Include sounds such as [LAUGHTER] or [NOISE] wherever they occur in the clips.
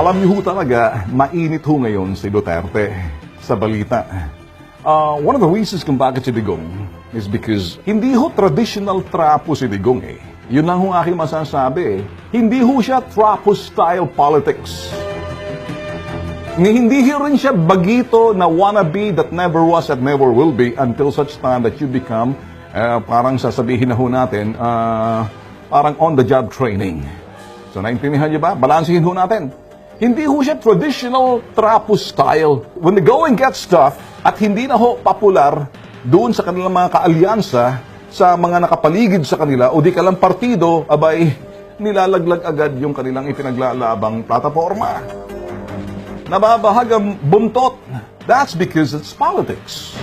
Alam niyo ho talaga, mainit ho ngayon si Duterte sa balita. Uh, one of the reasons kung bakit si Digong is because hindi ho traditional trapo si Digong eh. Yun lang ho aking masasabi eh. Hindi ho siya trapo-style politics. Ni hindi ho rin siya bagito na wannabe that never was and never will be until such time that you become, uh, parang sasabihin na ho natin, uh, parang on-the-job training. So naintindihan niyo ba? Balansihin ho natin. Hindi ho siya traditional trapo style. When the going gets tough, at hindi na ho popular doon sa kanilang mga kaalyansa sa mga nakapaligid sa kanila o di kalang partido, abay, nilalaglag agad yung kanilang ipinaglalabang plataforma. Nababahagang buntot. That's because it's politics.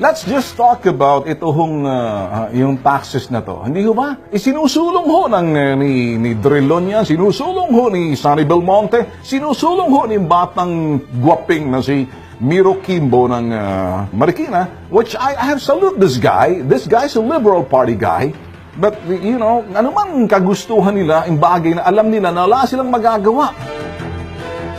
Let's just talk about ito hong ah, yung taxes na to. Hindi ho ba? Isinusulong ho ng eh, ni, ni Drilon yan, sinusulong ho ni Sonny Belmonte, sinusulong ho ni batang gwaping na si Miro Kimbo ng ah, Marikina, which I, I have salute this guy. This guy's a liberal party guy. But, you know, man kagustuhan nila, yung bagay na alam nila na wala silang magagawa.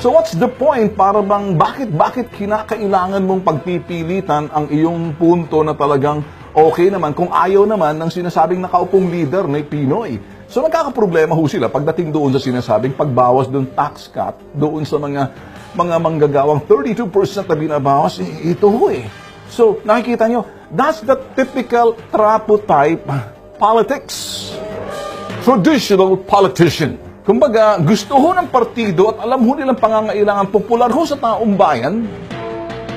So what's the point para bang bakit bakit kinakailangan mong pagpipilitan ang iyong punto na talagang okay naman kung ayaw naman ng sinasabing nakaupong leader na Pinoy. So nagkakaproblema ho sila pagdating doon sa sinasabing pagbawas doon tax cut doon sa mga mga manggagawang 32% na binabawas eh, ito ho eh. So nakikita nyo, that's the typical trapo type politics traditional politician. Kumbaga, gusto ho ng partido at alam ho nilang pangangailangan popular ho sa taong bayan.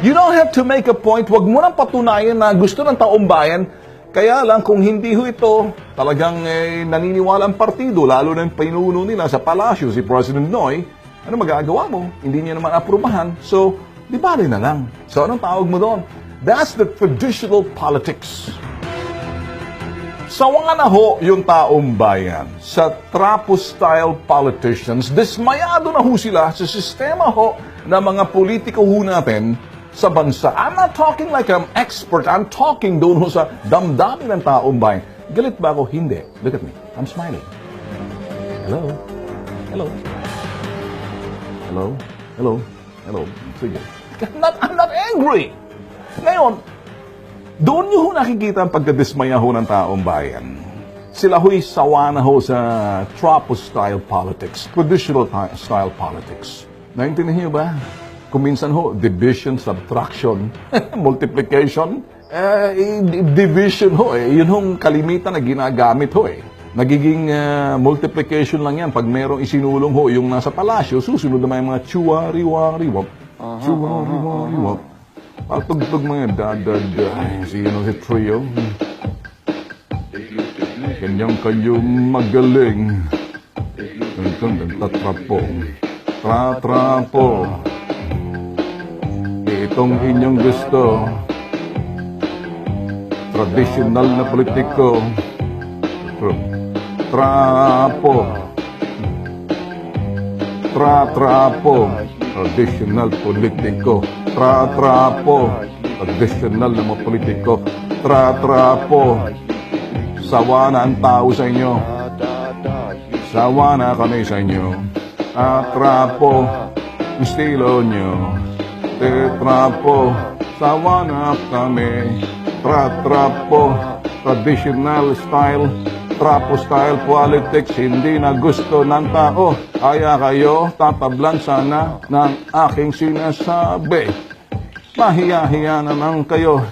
You don't have to make a point, wag mo nang patunayan na gusto ng taong bayan. Kaya lang kung hindi ho ito talagang eh, naniniwala ang partido, lalo na yung pinuno nila sa palasyo, si President Noy, ano magagawa mo? Hindi niya naman aprubahan. So, di bali na lang. So, anong tawag mo doon? That's the traditional politics. Sawa na ho yung taong bayan sa trapo-style politicians. Dismayado na ho sila sa sistema ho ng mga politiko ho natin sa bansa. I'm not talking like I'm expert. I'm talking doon ho sa damdamin ng taong bayan. Galit ba ako? Hindi. Look at me. I'm smiling. Hello? Hello? Hello? Hello? Hello? Sige. [LAUGHS] I'm not, I'm not angry. Ngayon, doon nyo ho nakikita ang pagkadismaya ho ng taong bayan. Sila ho'y sawa na ho sa trapo-style politics, traditional ti- style politics. Naintindihan niyo ba? Kung minsan ho, division, subtraction, [LAUGHS] multiplication, eh, division ho eh. Yun hong kalimitan na ginagamit ho eh. Nagiging ah, multiplication lang yan pag merong isinulong ho yung nasa palasyo, susunod naman yung mga chuwari-wari-wap. Chuwari-wari-wap. Patugtog mga dadada. Si ano si Trio. Kanyang kayo magaling. Itong nagtatrapo. Tratrapo. Itong inyong gusto. Traditional na politiko. Trapo. Tra-trapo. Traditional politiko. Tra-trapo. Traditional na mga politiko. Tra-trapo. Sawa na ang tao sa inyo. Sawa na kami sa inyo. Atrapo. Estilo nyo. Tetrapo. Sawa na kami. Tra-trapo. Traditional style. Trapo style politics. Hindi na gusto ng tao. Kaya kayo tatablan sana ng aking sinasabi. Mahiya-hiya naman kayo.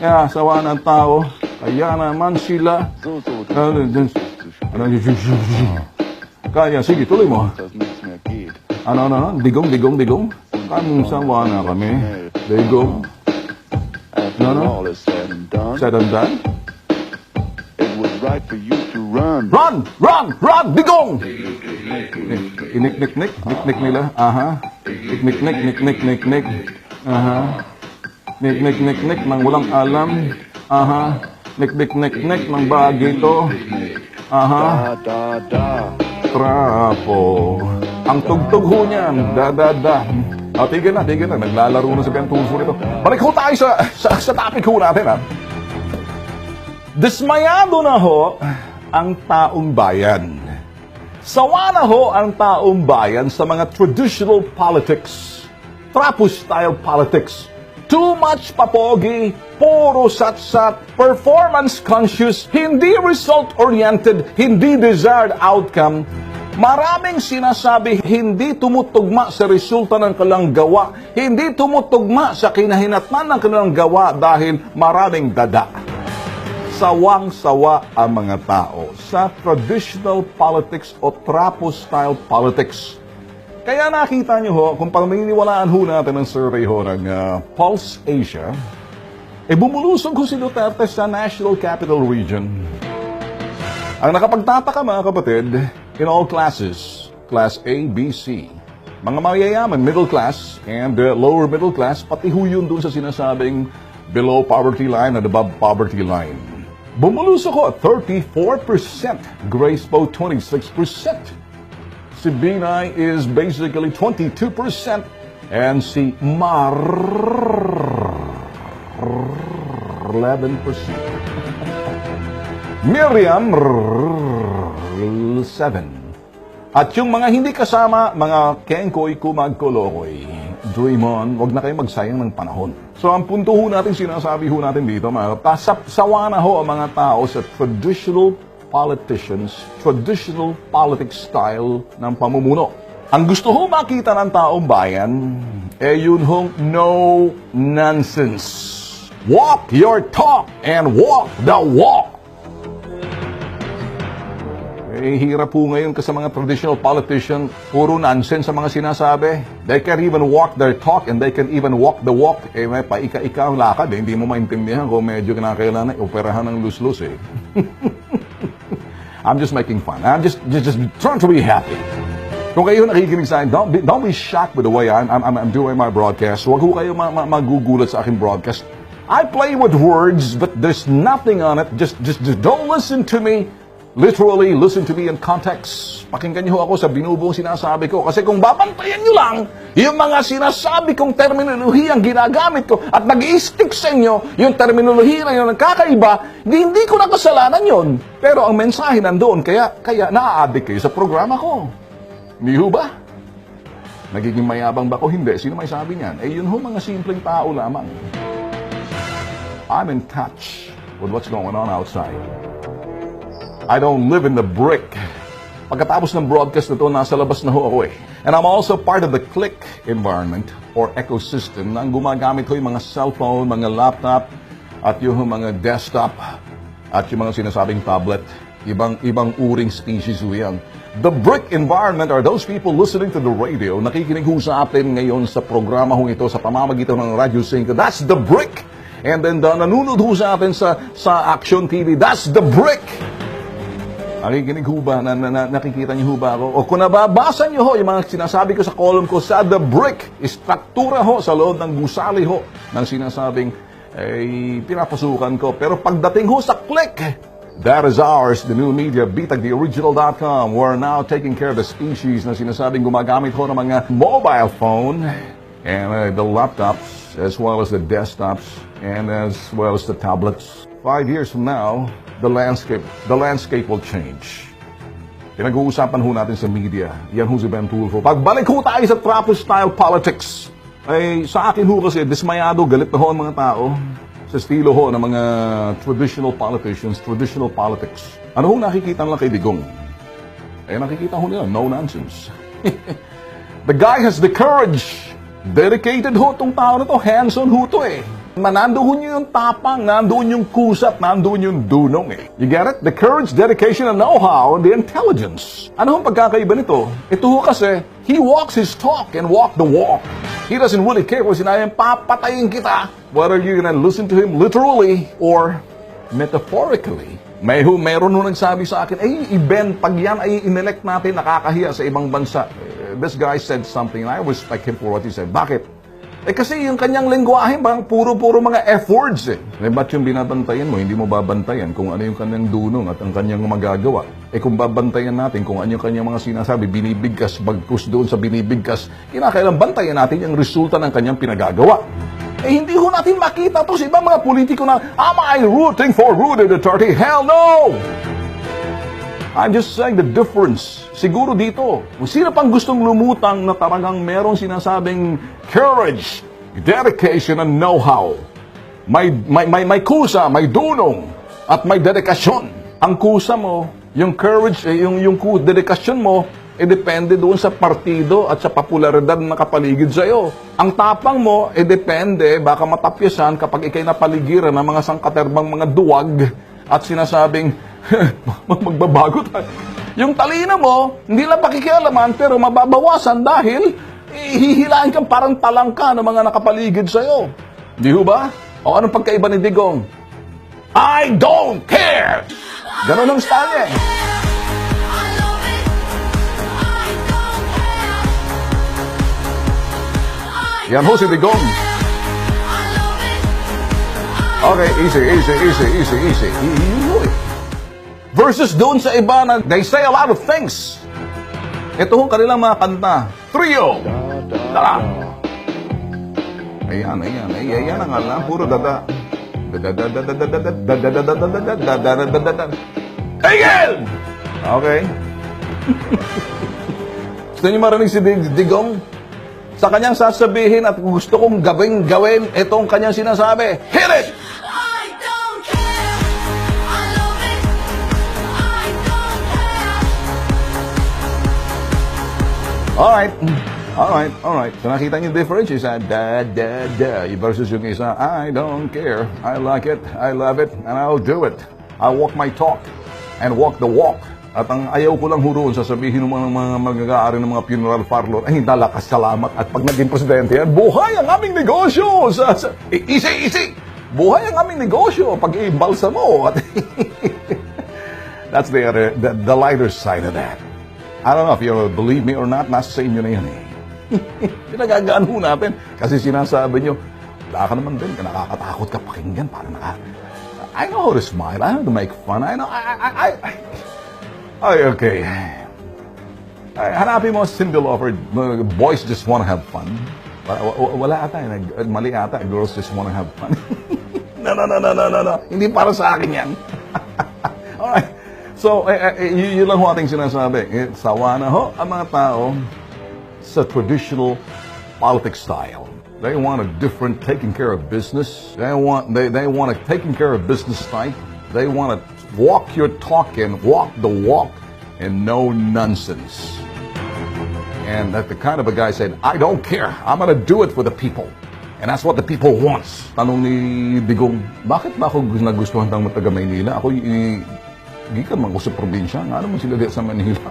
Kaya sawa ng tao. Kaya naman sila. Ano, Kaya, sige, tuloy mo. Ano, ano, ano? Digong, digong, digong. Kaming sawa na kami. Digong. No, no. said and done, it was right for you run. Run! Run! Run! Digong! Inik-nik-nik. Nik-nik nila. Aha. Nik-nik-nik. Nik-nik-nik-nik. Aha. Nik-nik-nik-nik nang walang alam. Aha. Nik-nik-nik-nik ng bagito. Aha. Trapo. Ang tugtog ho niyan. Da-da-da. Ah, tigil na, tigil na. Naglalaro na si Ben Tulfo nito. Balik ho tayo sa, sa, sa topic ho natin, ha. Dismayado na ho ang taong bayan. Sawa na ho ang taong bayan sa mga traditional politics, trapo-style politics, too much papogi, puro satsat, performance conscious, hindi result-oriented, hindi desired outcome, Maraming sinasabi hindi tumutugma sa resulta ng kanilang gawa, hindi tumutugma sa kinahinatnan ng kanilang gawa dahil maraming dada. Sawang-sawa ang mga tao sa traditional politics o trapo-style politics. Kaya nakita niyo ho, kung paminiwalaan ho natin ang survey ho ng ah, Pulse Asia, eh bumulusog ho si Duterte sa National Capital Region. Ang nakapagtataka mga kapatid, in all classes, class A, B, C, mga mayayaman, middle class, and uh, lower middle class, pati ho yun dun sa sinasabing below poverty line and above poverty line. Bumulusok ko 34%, Grace Poe 26%. Si Binay is basically 22%, and si Mar 11%. Miriam, 7. At yung mga hindi kasama, mga Kenkoy Kumagkolokoy, Dream on, wag na kayo magsayang ng panahon. So ang punto ho natin, sinasabi ho natin dito, mga kasap, sawa na ho ang mga tao sa traditional politicians, traditional politics style ng pamumuno. Ang gusto ho makita ng taong bayan, eh yun hong no nonsense. Walk your talk and walk the walk. Eh, hirap po ngayon kasi mga traditional politician, puro nonsense sa mga sinasabi. They can even walk their talk and they can even walk the walk. Eh, may paika-ika ang lakad eh. Hindi mo maintindihan kung medyo kinakailangan operahan ng lus-lus eh. [LAUGHS] I'm just making fun. I'm just, just, just trying to be happy. Kung kayo nakikinig sa akin, don't be, don't be shocked with the way I'm, I'm, I'm doing my broadcast. Huwag ho kayo ma- ma- magugulat sa aking broadcast. I play with words, but there's nothing on it. Just, just, just don't listen to me literally. Listen to me in context. Pakinggan niyo ako sa binubuong sinasabi ko. Kasi kung babantayan niyo lang yung mga sinasabi kong terminolohiya ang ginagamit ko at nag stick sa inyo yung terminolohiya na yun ang kakaiba, di, hindi ko na kasalanan yun. Pero ang mensahe nandoon, kaya, kaya naa-addict kayo sa programa ko. Hindi ho ba? Nagiging mayabang ba ko? Hindi. Sino may sabi niyan? Eh, yun ho mga simpleng tao lamang. I'm in touch with what's going on outside. I don't live in the brick. Pagkatapos ng broadcast na to, nasa labas na ho ako eh. And I'm also part of the click environment or ecosystem na gumagamit ho yung mga cellphone, mga laptop, at yung mga desktop, at yung mga sinasabing tablet. Ibang, ibang uring species ho yan. The brick environment are those people listening to the radio, nakikinig ho sa atin ngayon sa programa ho ito sa pamamagitan ng Radio 5. That's the brick! And then the, nanonood ho sa atin sa, sa Action TV. That's the brick! Nakikinig ho ba? Na, na, na- nakikita niyo ho ba ako? O kung nababasa niyo ho yung mga sinasabi ko sa column ko sa The Brick, istruktura ho sa loob ng gusali ho ng sinasabing eh, pinapasukan ko. Pero pagdating ho sa click, that is ours, the new media, bitagtheoriginal.com. We're now taking care of the species na sinasabing gumagamit ho ng mga mobile phone and uh, the laptops as well as the desktops and as well as the tablets. Five years from now, the landscape, the landscape will change. Pinag-uusapan ho natin sa media. Yan ho si Ben Tulfo. Pagbalik ho tayo sa trapo-style politics, ay sa akin ho kasi dismayado, galit na ho ang mga tao sa estilo ho ng mga traditional politicians, traditional politics. Ano ho nakikita nila kay Digong? Eh nakikita ho nila, no nonsense. [LAUGHS] The guy has the courage. Dedicated ho tong tao na to. Hands-on ho to eh. Nandoon yung tapang, nandoon yung kusat, nandoon yung dunong eh. You get it? The courage, dedication, and know-how, and the intelligence. Ano hong pagkakaiba nito? Ito ho kasi, he walks his talk and walk the walk. He doesn't really care kung sinayang papatayin kita. Whether you're gonna listen to him literally or metaphorically. May ho, meron ho nagsabi sa akin, eh, event, pag yan ay inelect natin, nakakahiya sa ibang bansa. Eh, This guy said something, and I respect him for what he said. Bakit? Eh kasi yung kanyang lengguwahe, parang puro-puro mga F words eh. Eh ba't yung binabantayan mo, hindi mo babantayan kung ano yung kanyang dunong at ang kanyang magagawa? Eh kung babantayan natin kung ano yung kanyang mga sinasabi, binibigkas, bagkus doon sa binibigkas, kinakailang bantayan natin yung resulta ng kanyang pinagagawa. Eh hindi ho natin makita to sa ibang mga politiko na, am I rooting for Rudy Duterte? Hell no! I'm just saying the difference. Siguro dito, kung sino pang gustong lumutang na talagang merong sinasabing courage, dedication, and know-how. May, may, may, may kusa, may dunong, at may dedikasyon. Ang kusa mo, yung courage, eh, yung, yung dedikasyon mo, eh depende doon sa partido at sa popularidad na nakapaligid sa'yo. Ang tapang mo, eh depende, baka matapyasan kapag ikay napaligiran ng mga sangkaterbang mga duwag at sinasabing, [LAUGHS] magbabago tayo. Yung talino mo, hindi lang pakikialaman, pero mababawasan dahil hihilain kang parang talangka ng mga nakapaligid sa'yo. Di ba? O anong pagkaiba ni Digong? I don't care! Ganon ang style eh. Yan ho si Digong. Okay, easy, easy, easy, easy, easy. Yun ho eh. Versus doon sa iba na they say a lot of things. Ito ho kanilang mga kanta. Trio! Tara! Ayan, ayan, ayan, ayan ang alam. Puro dada. Tigil! Okay. Gusto niyo marinig si Dig- Digong? Sa kanyang sasabihin at gusto kong gawin gawin itong kanyang sinasabi. Hit it! Alright. Alright, alright. So nakita niyo difference? Isa, da, da, da. Versus yung isa, I don't care. I like it. I love it. And I'll do it. I walk my talk. And walk the walk. At ang ayaw ko lang huroon, sasabihin ng mga, mga mag-aari ng mga funeral parlor, ay nalakas salamat. At pag naging presidente yan, buhay ang aming negosyo! Sa, sa, easy, easy! Buhay ang aming negosyo pag ibalsa mo. At [LAUGHS] That's the, other, the, the lighter side of that. I don't know if you believe me or not, nasa sa inyo na yun eh. [LAUGHS] Pinagagaan ho natin. Kasi sinasabi nyo, wala ka naman din, nakakatakot ka pakinggan. Parang naka... I know how to smile. I know how to make fun. I know... I... I, I, ay, okay. Ay, hanapin mo Lauper, uh, boys just wanna have fun. Wala, wa- wala ata, eh, mali ata, girls just wanna have fun. [LAUGHS] no, no, no, no, no, no, no. Hindi para sa akin yan. So, eh, eh, yun lang ho ating sinasabi. Eh, sawa na ho ang mga tao sa traditional politics style. They want a different taking care of business. They want they, they want a taking care of business type. They want to walk your talk and walk the walk and no nonsense. And that the kind of a guy said, I don't care. I'm going to do it for the people. And that's what the people wants. Tanong ni Digong, bakit ba ako nagustuhan ng taga Maynila? Ako, i- gikan man ko sa probinsya. Nga naman sila di sa Manila.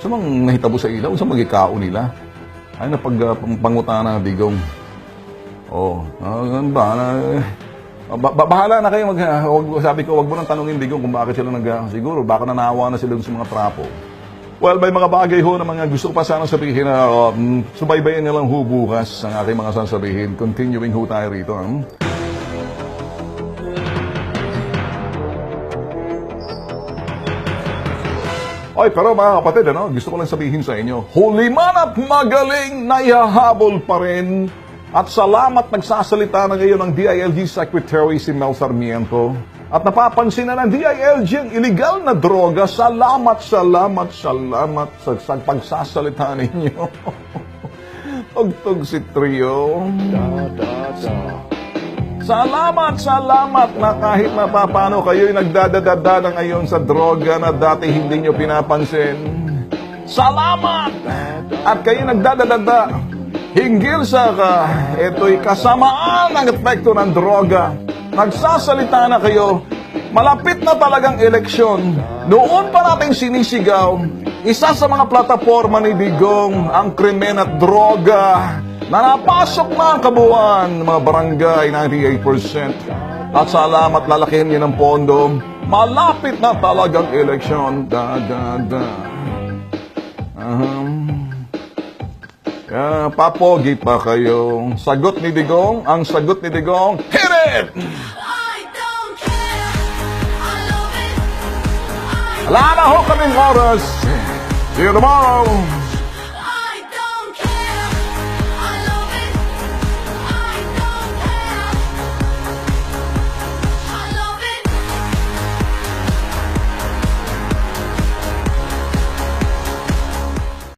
Sa mga nahitabo sa ilaw, sa magikao nila. Ay na pag uh, pangutana ng Digong. Oh, ah, ganun ba? Na, ah, ba- ba- bahala na kayo. Mag, ah, wag, sabi ko, wag mo nang tanongin Digong kung bakit sila nag... ah, siguro, baka nanawa na sila sa mga trapo. Well, may mga bagay ho na mga gusto ko pa sana sabihin na um, subaybayan niyo lang ho bukas ang aking mga sasabihin. Continuing ho tayo rito. Hmm? Oy, pero mga kapatid, ano, gusto ko lang sabihin sa inyo, huli man at magaling na ihahabol pa rin. At salamat nagsasalita na ngayon ang DILG Secretary si Mel Sarmiento. At napapansin na ng DILG ang illegal na droga. Salamat, salamat, salamat sa, sa pagsasalita ninyo. [LAUGHS] Tugtog si Trio. Da, da, da. Salamat, salamat na kahit mapapano kayo'y nagdadadada na ngayon sa droga na dati hindi nyo pinapansin. Salamat! At kayo nagdadadada hinggil sa ka, ito'y kasamaan ng epekto ng droga. Nagsasalita na kayo, malapit na talagang eleksyon. Noon pa nating sinisigaw, isa sa mga plataforma ni Digong ang krimen at droga na napasok na ang kabuuan ng mga barangay 98%. At salamat lalakihin niyo ng pondo, malapit na talagang eleksyon. Da, da, da. Aham. Kaya papogi pa kayo. Sagot ni Digong, ang sagot ni Digong, hit it! Wala na ho kaming oras. See you tomorrow.